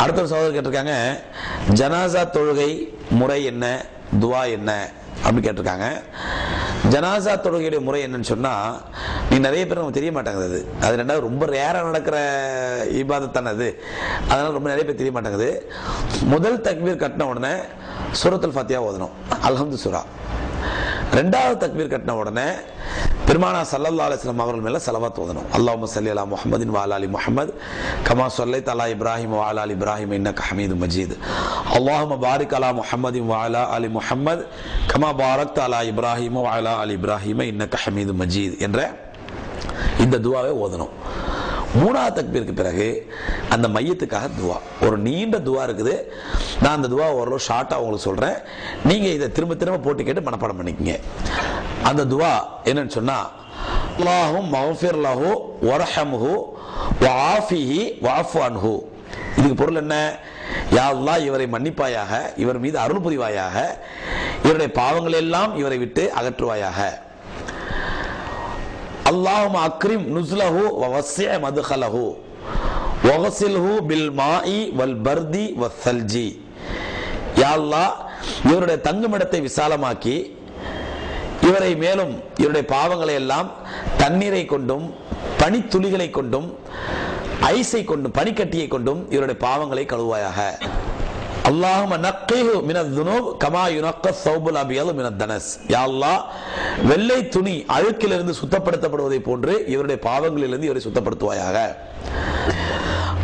அடுத்த ஒரு சகோதரர் கேட்டிருக்காங்க ஜனாசா தொழுகை முறை என்ன? துவா என்ன? அப்படின்னு கேட்டிருக்காங்க. ஜனாசா தொழுகையுடைய முறை என்னன்னு சொன்னால் நீ நிறைய பேர் நமக்கு தெரிய மாட்டேங்குது அது. அது ரெண்டாவது ரொம்ப ரேராக நடக்கிற இபாதத்தான அது? அதனால் ரொம்ப நிறைய பேர் தெரிய மாட்டேங்குது. முதல் தக்பீர் கட்டின உடனே சூரத்துல் ஃபாத்தியா ஓதணும். அல்ஹம்து சுரா ரெண்டாவது தக்பீர் கட்டின உடனே பெருமானா சல்லல்லா அலிஸ்லாம் அவர்கள் மேலே செலவாத் ஓதணும். அல்லாஹ் சல்லி அலா முஹம்மதின் வாலா அலி கமா சொல்லை தலா இப்ராஹிம் வாலா அலி இப்ராஹிம் இன்னக் ஹமீது மஜீத். அல்லாஹும் பாரிக் அலா முஹம்மதின் வாலா அலி முஹம்மது. கமா பாரக் அலா இப்ராஹிம் வாலா அலி இப்ராஹிம் இன்னக் ஹமீது மஜீத் என்ற இந்த துவாவை ஓதணும். மூணாவது தக்பீருக்கு பிறகு அந்த மையத்துக்காக துவா. ஒரு நீண்ட துவா இருக்குது. நான் அந்த துவா ஓரளவு ஷார்ட்டாக உங்களுக்கு சொல்கிறேன் நீங்கள் இதை திரும்ப திரும்ப போட்டு கேட்டு மனப்பாடம் பண்ணிக்கங்க. அந்த துவா என்னன்னு சொன்னால் அல்லாஹும் மஃபிர் லஹு வரஹம்ஹு வாஃபிஹி வாஃபான்ஹு இதுக்கு பொருள் என்ன? யா இவரை மன்னிப்பாயாக இவர் மீது அருள் புரிவாயாக இவருடைய பாவங்கள் எல்லாம் இவரை விட்டு அகற்றுவாயாக. அல்லாஹும் அக்ரிம் நுஸ்லஹு வவசிய மதுஹலஹு. வகசில்ஹு பில் மாஇ வல் பர்தி வசல்ஜி யாழ்லா இவருடைய தங்குமிடத்தை விசாலமாக்கி இவரை மேலும் இவருடைய பாவங்களை எல்லாம் தண்ணீரை கொண்டும் பனித்துளிகளை கொண்டும் ஐஸை கொண்டும் பனிக்கட்டியை கொண்டும் இவருடைய பாவங்களை கழுவாயாக. அல்லாஹும நக்கைஹு மினத் கமா யுனக்க சௌபுல் அபியலு மினத் தனஸ். யா வெள்ளை துணி அழுக்கிலிருந்து சுத்தப்படுத்தப்படுவதை போன்று இவருடைய பாவங்களிலிருந்து இவரை சுத்தப்படுத்துவாயாக.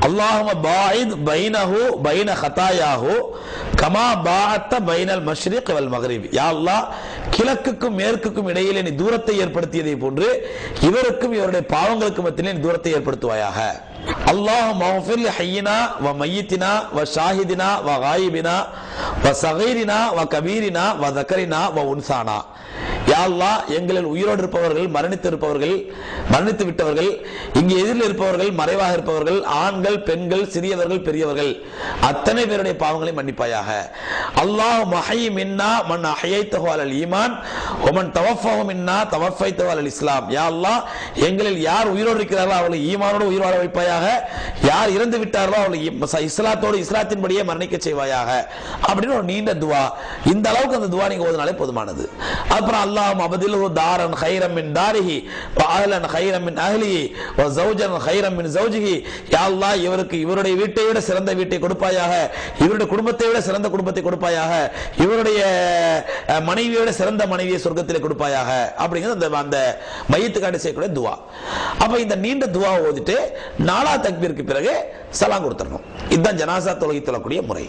அல்லாஹும பாயித் பைனஹு பைன ஹதாயாஹு கமா பாஅத்த பைனல் மஷ்ரிக் வல் மகரிப் யா அல்லாஹ் கிழக்குக்கும் மேற்குக்கும் இடையிலே நீ தூரத்தை ஏற்படுத்தியதை போன்று இவருக்கும் இவருடைய பாவங்களுக்கு மத்தியிலே நீ தூரத்தை ஏற்படுத்துவாயாக. அல்லாஹ் மஃபிர் ஹையினா வ மையத்தினா வ ஷாஹிதினா வ காயிபினா வ சகைரினா வ கபீரினா வ தக்கரினா வ உன்சானா. யாழ்லா எங்களில் உயிரோடு இருப்பவர்கள் மரணித்து இருப்பவர்கள் மரணித்து விட்டவர்கள் இங்கே எதிரில் இருப்பவர்கள் மறைவாக இருப்பவர்கள் ஆண்கள் பெண்கள் சிறியவர்கள் பெரியவர்கள். அத்தனை பேருடைய பாவங்களை மன்னிப்பாயாக. அல்லாஹ் மஹை மின்னா மன் அஹைத்தஹு அலல் ஈமான் ஒமன் தவஃபஹு மின்னா தவஃபைத்தஹு இஸ்லாம். யா அல்லாஹ் எங்களில் யார் உயிரோடு இருக்கிறார்களோ அவளை ஈமானோடு உயிர் வாழ வைப்பாயாக. யார் இறந்து விட்டார்களோ அவர்களை இஸ்லாத்தோடு இஸ்லாத்தின்படியே மரணிக்க செய்வாயாக. அப்படின்னு ஒரு நீண்ட துவா. இந்த அளவுக்கு அந்த துவா நீங்க ஓதுனாலே போதுமானது. அப்புறம் அல்லாஹ் அபதிலுஹு தாரன் ஹைரம் மின் தாரிஹி வ அஹ்லன் ஹைரம் மின் அஹ்லிஹி வ ஜௌஜன் ஹைரம் மின் ஜௌஜிஹி யா அல்லாஹ் இவருக்கு இவருடைய வீட்டை விட சிறந்த வீட்டை கொடுப்பாயாக. இவருடைய குடும்பத்தை விட சிறந்த குடும்பத்தை கொடுப்பாயாக. இவருடைய மனைவியோட சிறந்த மனைவியை சொர்க்கத்தில் கொடுப்பாயாக. அப்படிங்கிறது அந்த அந்த மையத்துக்காண்டி செய்யக்கூடிய துவா. அப்ப இந்த நீண்ட துவா ஓதிட்டு நாலா தக்பீருக்கு பிறகு சலாம் கொடுத்துடணும். இதுதான் ஜனாசா தொழுகை தொழக்கூடிய முறை.